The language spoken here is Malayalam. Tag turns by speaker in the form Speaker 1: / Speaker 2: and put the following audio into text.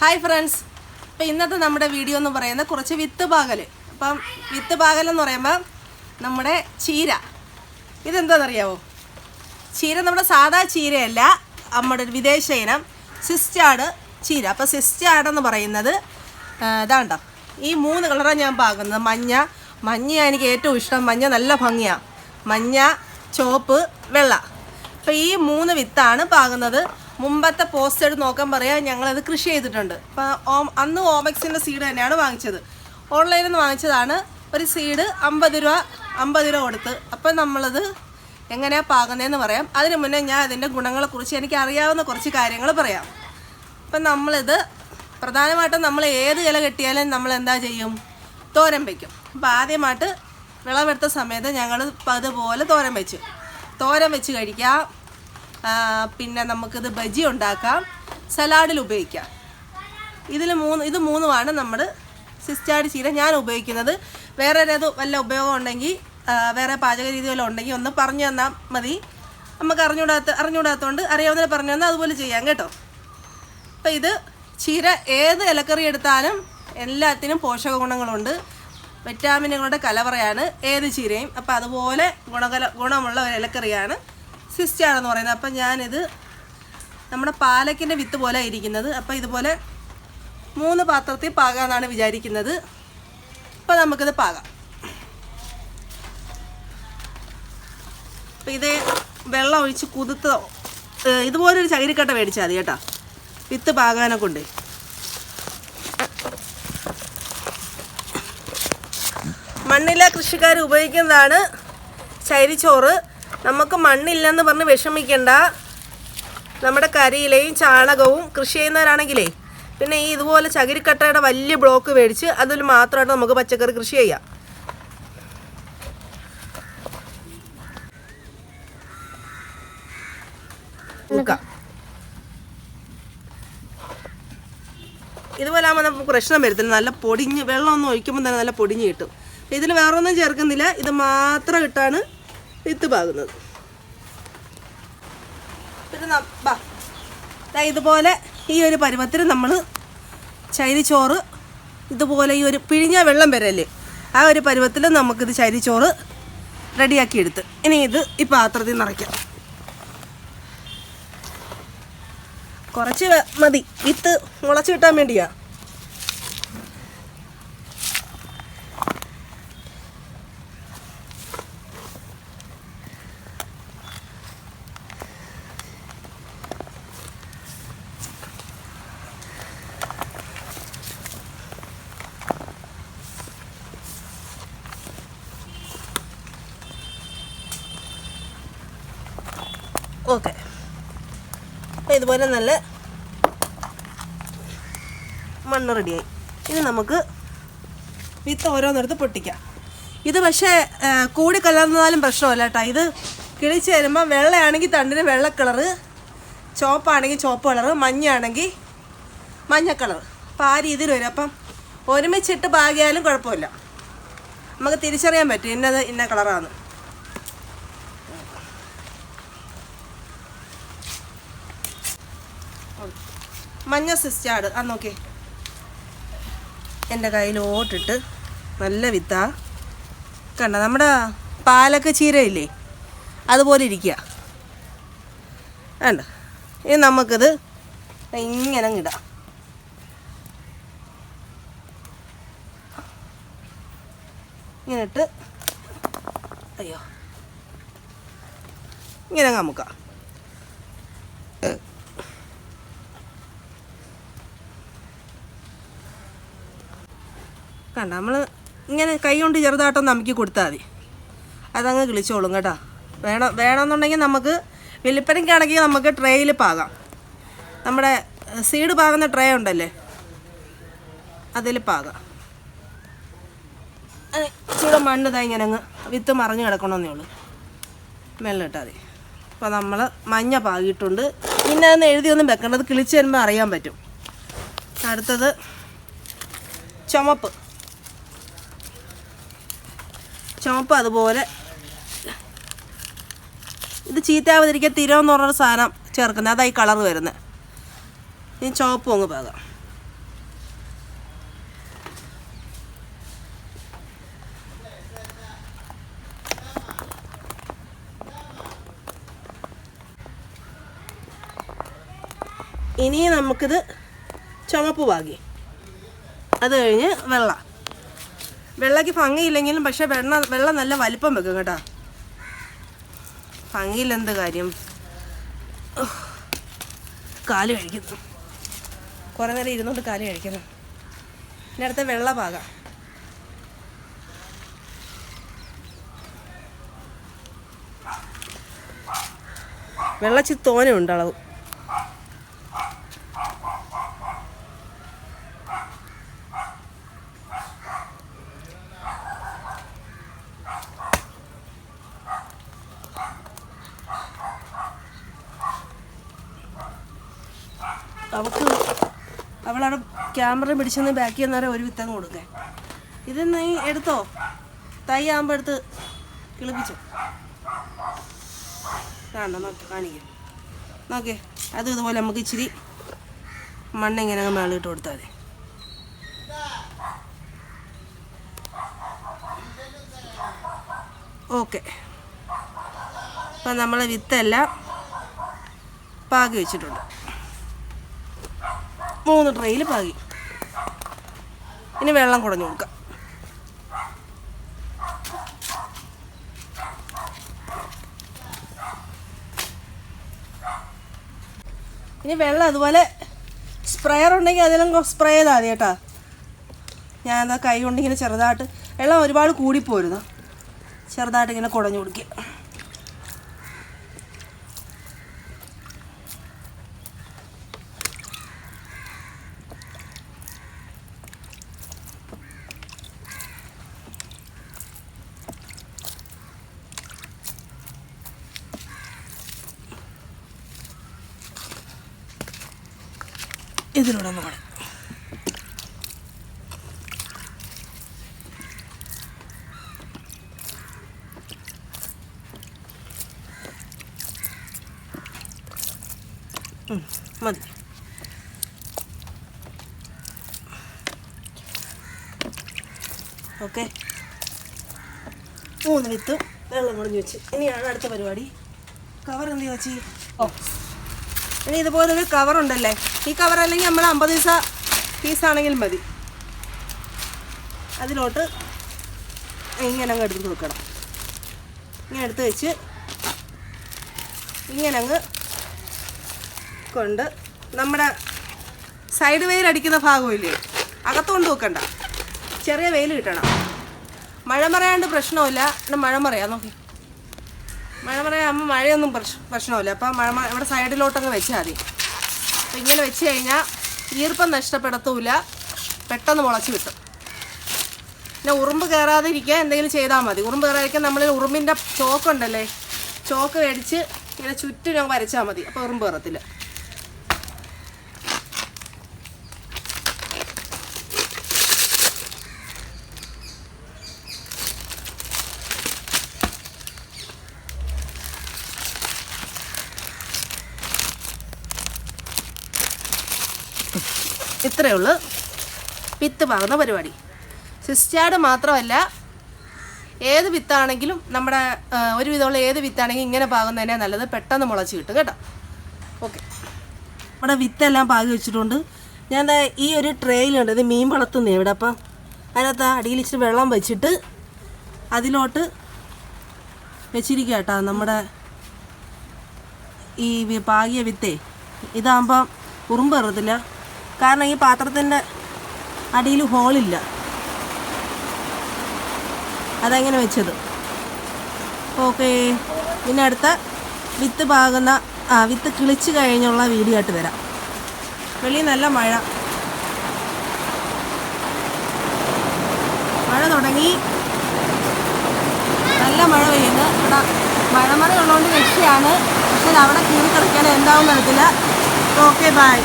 Speaker 1: ഹായ് ഫ്രണ്ട്സ് ഇപ്പം ഇന്നത്തെ നമ്മുടെ വീഡിയോ എന്ന് പറയുന്നത് കുറച്ച് വിത്ത് പാകൽ അപ്പം വിത്ത് പാകൽ എന്ന് പറയുമ്പോൾ നമ്മുടെ ചീര. ഇതെന്താണെന്നറിയാവോ ചീര നമ്മുടെ സാധാ ചീരയല്ല നമ്മുടെ ഒരു വിദേശ ഇനം സിസ്റ്റാട് ചീര. അപ്പോൾ സിസ്റ്റാടെന്ന് പറയുന്നത് ഇതാണ്ടോ? ഈ മൂന്ന് കളറാണ് ഞാൻ പാകുന്നത്. മഞ്ഞ മഞ്ഞയാണ് എനിക്ക് ഏറ്റവും ഇഷ്ടം. മഞ്ഞ നല്ല ഭംഗിയാണ് മഞ്ഞ ചുവപ്പ് വെള്ള. അപ്പോൾ ഈ മൂന്ന് വിത്താണ് പാകുന്നത്. മുമ്പത്തെ പോസ്റ്റ് എടുത്ത് നോക്കാൻ പറയാം ഞങ്ങളത് കൃഷി ചെയ്തിട്ടുണ്ട്. അപ്പോൾ അന്ന് ഓമക്സിന്റെ സീഡ് തന്നെയാണ് വാങ്ങിച്ചത്. ഓൺലൈനിൽ നിന്ന് വാങ്ങിച്ചതാണ്. ഒരു സീഡ് അമ്പത് രൂപ അമ്പത് രൂപ കൊടുത്ത്. അപ്പം നമ്മളത് എങ്ങനെയാണ് പാകുന്നതെന്ന് പറയാം. അതിന് മുന്നേ ഞാൻ അതിന്റെ ഗുണങ്ങളെക്കുറിച്ച് എനിക്ക് അറിയാവുന്ന കുറച്ച് കാര്യങ്ങൾ പറയാം. അപ്പം നമ്മളിത് പ്രധാനമായിട്ടും നമ്മൾ ഏത് ഇല കെട്ടിയാലും നമ്മൾ എന്താ ചെയ്യും? തോരൻ വയ്ക്കും അപ്പോൾ ആദ്യമായിട്ട് വിളവെടുത്ത സമയത്ത് ഞങ്ങൾ അതുപോലെ തോരൻ വെച്ചു. തോരൻ വെച്ച് കഴിക്കാം. പിന്നെ നമുക്കിത് ബജി ഉണ്ടാക്കാം. സലാഡിൽ ഉപയോഗിക്കാം. ഇതിൽ മൂന്ന് ഇത് മൂന്നുമാണ് നമ്മൾ സിസ്റ്റാഡ് ചീര. ഞാൻ ഉപയോഗിക്കുന്നത്. വേറെ ഏത് വല്ല ഉപയോഗം ഉണ്ടെങ്കിൽ വേറെ പാചക രീതി വല്ല ഉണ്ടെങ്കിൽ ഒന്ന് പറഞ്ഞു തന്നാൽ മതി. നമുക്ക് അറിഞ്ഞൂടാത്ത അറിഞ്ഞൂടാത്തതുകൊണ്ട് അറിയാവുന്നതിനെ പറഞ്ഞു തന്നാൽ അതുപോലെ ചെയ്യാം കേട്ടോ. അപ്പം ഇത് ചീര ഏത് ഇലക്കറി എടുത്താലും എല്ലാത്തിനും പോഷക ഗുണങ്ങളുണ്ട്. വിറ്റാമിനുകളുടെ കലവറയാണ് ഏത് ചീരയും. അപ്പോൾ അതുപോലെ ഗുണകല ഗുണമുള്ള ഒരു ഇലക്കറിയാണ് സിസ്റ്റാണെന്ന് പറയുന്നത്. അപ്പം ഞാനിത് നമ്മുടെ പാലക്കിന്റെ വിത്ത് പോലെ ഇരിക്കുന്നത് അപ്പം ഇതുപോലെ മൂന്ന് പാത്രത്തിൽ പാകാമെന്നാണ് വിചാരിക്കുന്നത്. അപ്പം നമുക്കിത് പാകാം. അപ്പം ഇത് വെള്ളം ഒഴിച്ച് കുതിർത്ത് ഇതുപോലൊരു ചകിരിക്കട്ട മേടിച്ചാൽ മതി കേട്ടോ. വിത്ത് പാകാനെ കൊണ്ട് മണ്ണില കൃഷിക്കാർ ഉപയോഗിക്കുന്നതാണ് ചരിച്ചോറ് നമുക്ക് മണ്ണില്ലെന്ന് പറഞ്ഞ് വിഷമിക്കേണ്ട. നമ്മുടെ കരിയിലയും ചാണകവും കൃഷി ചെയ്യുന്നവരാണെങ്കിലേ പിന്നെ ഈ ഇതുപോലെ ചകിരിക്കട്ടയുടെ വലിയ ബ്ലോക്ക് മേടിച്ച് അതിൽ മാത്രമായിട്ട് നമുക്ക് പച്ചക്കറി കൃഷി ചെയ്യാം. ഇതുപോലെ ആകുമ്പോൾ നമുക്ക് പ്രശ്നം വരത്തില്ല. നല്ല പൊടിഞ്ഞ് വെള്ളം ഒന്നും ഒഴിക്കുമ്പോൾ തന്നെ നല്ല പൊടിഞ്ഞ് കിട്ടും. ഇതിൽ വേറൊന്നും ചേർക്കുന്നില്ല. ഇത് മാത്രം ഇട്ടാണ് വിത്ത് പാകുന്നത് പിന്നെ ഇതുപോലെ ഈ ഒരു പരുവത്തിന് നമ്മൾ ചൈരിച്ചോറ് ഇതുപോലെ ഈ ഒരു പിഴിഞ്ഞ വെള്ളം വരല്ലേ ആ ഒരു പരുവത്തിൽ നമുക്കിത് ചരിച്ചോറ് റെഡിയാക്കി എടുത്ത് ഇനി ഇത് ഈ പാത്രത്തിൽ നിറയ്ക്കാം. കുറച്ച് മതി. വിത്ത് മുളച്ച് കിട്ടാൻ വേണ്ടിയാ. ഓക്കെ. അപ്പോൾ ഇതുപോലെ നല്ല മണ്ണ് റെഡിയായി ഇനി നമുക്ക് വിത്ത് ഓരോന്നെടുത്ത് പൊട്ടിക്കാം. ഇത് പക്ഷേ കൂടി കലർന്നാലും പ്രശ്നമല്ല കേട്ടോ. ഇത് കിളിച്ച് വരുമ്പോൾ വെള്ളയാണെങ്കിൽ തണ്ടിന് വെള്ള കളറ് ചുവപ്പാണെങ്കിൽ ചുവപ്പ് കളറ് മഞ്ഞയാണെങ്കിൽ മഞ്ഞ കളർ അപ്പം ആ രീതിയിൽ വരും. അപ്പം ഒരുമിച്ചിട്ട് പാകിയാലും കുഴപ്പമില്ല. നമുക്ക് തിരിച്ചറിയാൻ പറ്റും ഇന്നത് ഇന്ന കളറാണ് മഞ്ഞ സിസ്റ്റാഡ് ആ നോക്കേ എന്റെ കയ്യിലോട്ടിട്ട് നല്ല വിത്താ. കണ്ട? നമ്മുടെ പാലക്ക ചീരയില്ലേ? അതുപോലെ ഇരിക്കുക. വേണ്ട ഇനി നമുക്കിത് ഇങ്ങനെ ഇടാം. ഇങ്ങനെ ഇട്ട് അയ്യോ. ഇങ്ങനെ അങ്ങ് കണ്ട നമ്മൾ ഇങ്ങനെ കൈ കൊണ്ട് ചെറുതായിട്ടൊന്ന് നമുക്ക് കൊടുത്താൽ മതി. അതങ്ങ് കിളിച്ചോളും കേട്ടോ. വേണം വേണമെന്നുണ്ടെങ്കിൽ നമുക്ക് വെളിപ്പനയ്ക്കാണെങ്കിൽ നമുക്ക് ട്രേയിൽ പാകാം. നമ്മുടെ സീഡ് പാകുന്ന ട്രേ ഉണ്ടല്ലേ? അതിൽ പാകാം. ചൂടെ മണ്ണ് ഇതാ ഇങ്ങനെ അങ്ങ് വിത്ത് മറിഞ്ഞ് കിടക്കണമെന്നേ ഉള്ളൂ. വെള്ളം ഇട്ടാൽ മതി. അപ്പോൾ നമ്മൾ മഞ്ഞ പാകിയിട്ടുണ്ട്. പിന്നെ അതൊന്ന് എഴുതിയൊന്നും വെക്കേണ്ടത് കിളിച്ച് വരുമ്പോൾ അറിയാൻ പറ്റും. അടുത്തത് ചുമപ്പ്. ചുവപ്പ് അതുപോലെ. ഇത് ചീത്താവാതിരിക്കാൻ തിരോ എന്ന് പറഞ്ഞൊരു സാധനം ചേർക്കുന്നത്. അതായി കളർ വരുന്നത് ഇനി ചുവപ്പ് അങ്ങ് പാകാം. ഇനി നമുക്കിത് ചുവപ്പ് പാകി. അത് കഴിഞ്ഞ് വെള്ളം. വെള്ളയ്ക്ക് ഭംഗിയില്ലെങ്കിലും പക്ഷെ വെള്ള വെള്ളം നല്ല വലിപ്പം വെക്കും കേട്ടോ. ഭംഗിയില്ലെന്ത് കാര്യം. കാൽ കഴിക്കുന്നു. കുറേ നേരം ഇരുന്നോണ്ട് കാൽ കഴിക്കണം ഇനി അടുത്ത വെള്ള പാകാം. വെള്ളച്ചി തോനുണ്ട് അളവ് അവക്ക് അവളവിടെ ക്യാമറ പിടിച്ചെന്ന് ബാക്കി ചെയ്യുന്നവരെ ഒരു വിത്തങ്ങ് കൊടുക്കേ. ഇത് നീ എടുത്തോ? തൈ ആകുമ്പോൾ എടുത്ത് കിളിപ്പിച്ചോ. വേണ്ട നോക്കി കാണിക്കും. നോക്കേ അതും ഇതുപോലെ നമുക്ക് ഇച്ചിരി മണ്ണ് ഇങ്ങനെ അങ്ങ് മേളിട്ട് കൊടുത്താൽ മതി. ഓക്കെ. അപ്പം നമ്മളെ വിത്തെല്ലാം പാകി വെച്ചിട്ടുണ്ട്. മൂന്ന് ട്രെയിൽ പാകി. ഇനി വെള്ളം കുടഞ്ഞു കൊടുക്കാം. ഇനി വെള്ളം അതുപോലെ സ്പ്രെയർ ഉണ്ടെങ്കിൽ അതിലും സ്പ്രേ ചെയ്താൽ മതി കേട്ടോ. ഞാൻ എന്താ കൈ കൊണ്ടിങ്ങനെ ചെറുതായിട്ട് വെള്ളം ഒരുപാട് കൂടിപ്പോരുന്നു. ചെറുതായിട്ട് ഇങ്ങനെ കുടഞ്ഞു കൊടുക്കുക ഇതിലൂടെ ഒന്ന് പറയാം മതി. ഓക്കെ. മൂന്ന് വിത്ത് വെള്ളം കുടഞ്ഞു വെച്ച്. ഇനിയാണ് അടുത്ത പരിപാടി. കവർ എന്ത് വെച്ച് ഓ ഇനി ഇതുപോലൊരു കവറുണ്ടല്ലേ ഈ കവർ അല്ലെങ്കിൽ നമ്മൾ അമ്പത് പൈസ പീസാണെങ്കിൽ മതി. അതിലോട്ട് ഇങ്ങനെ അങ്ങ് എടുത്ത് വെക്കണം ഇങ്ങനെ എടുത്ത് വെച്ച് ഇങ്ങനെ അങ്ങ് കൊണ്ട് നമ്മുടെ സൈഡ് വെയിൽ അടിക്കുന്ന ഭാഗമില്ലേ? അകത്തുകൊണ്ട് വെക്കണ്ട. ചെറിയ വെയിൽ കിട്ടണം മഴ മറയാണ്ട് പ്രശ്നമില്ല. മഴ മറയാ. നോക്കി. മഴ അമ്മ മഴയൊന്നും പ്രശ് പ്രശ്നമില്ല അപ്പം മഴ ഇവിടെ സൈഡിലോട്ടങ്ങ് വെച്ചാൽ മതി. അപ്പം ഇങ്ങനെ വെച്ച് കഴിഞ്ഞാൽ ഈർപ്പം നഷ്ടപ്പെടത്തൂല പെട്ടെന്ന് മുളച്ച് കിട്ടും. പിന്നെ ഉറുമ്പ് കയറാതിരിക്കുക എന്തെങ്കിലും ചെയ്താൽ മതി. ഉറുമ്പ് കയറാതിരിക്കാൻ നമ്മൾ ഉറുമ്പിന്റെ ചോക്കുണ്ടല്ലേ? ചോക്ക് മേടിച്ച് ഇങ്ങനെ ചുറ്റും വരച്ചാൽ മതി. അപ്പോൾ ഉറുമ്പ് കയറത്തില്ല ഇത്രയേ ഉള്ളൂ വിത്ത് പാകുന്ന പരിപാടി. സിസ്റ്റാഡ് മാത്രമല്ല ഏത് വിത്താണെങ്കിലും നമ്മുടെ ഒരു വിധമുള്ള ഏത് വിത്താണെങ്കിലും ഇങ്ങനെ പാകുന്നതിനെ നല്ലത്. പെട്ടെന്ന് മുളച്ച് കിട്ടും കേട്ടോ. ഓക്കെ. നമ്മുടെ വിത്തെല്ലാം പാകി വെച്ചിട്ടുണ്ട്. ഞാൻ ഈ ഒരു ട്രേയിലുണ്ട് ഇത് മീൻ വളർത്തുന്നേ ഇവിടെ. അപ്പം അതിനകത്ത് അടിയിൽ ഇച്ചിരി വെള്ളം വെച്ചിട്ട് അതിലോട്ട് വെച്ചിരിക്കുക കേട്ടോ. നമ്മുടെ ഈ പാകിയ വിത്തേ. ഇതാകുമ്പം ഉറുമ്പ് കയറത്തില്ല കാരണം ഈ പാത്രത്തിന്റെ അടിയിൽ ഹോളില്ല. അതങ്ങനെ വെച്ചത്? ഓക്കെ. പിന്നെ അടുത്ത വിത്ത് പാകുന്ന ആ വിത്ത് കിളിച്ച് കഴിഞ്ഞുള്ള വീഡിയോ ആയിട്ട് വരാം. വെളിയിൽ നല്ല മഴ. മഴ തുടങ്ങി. നല്ല മഴ പെയ്യുന്നു. ഇവിടെ മഴമറ ഉള്ളതുകൊണ്ട് രക്ഷയാണ്. പക്ഷേ അവിടെ കീറി കിടക്കാൻ എന്താവും നടത്തില്ല ഓക്കെ ബൈ.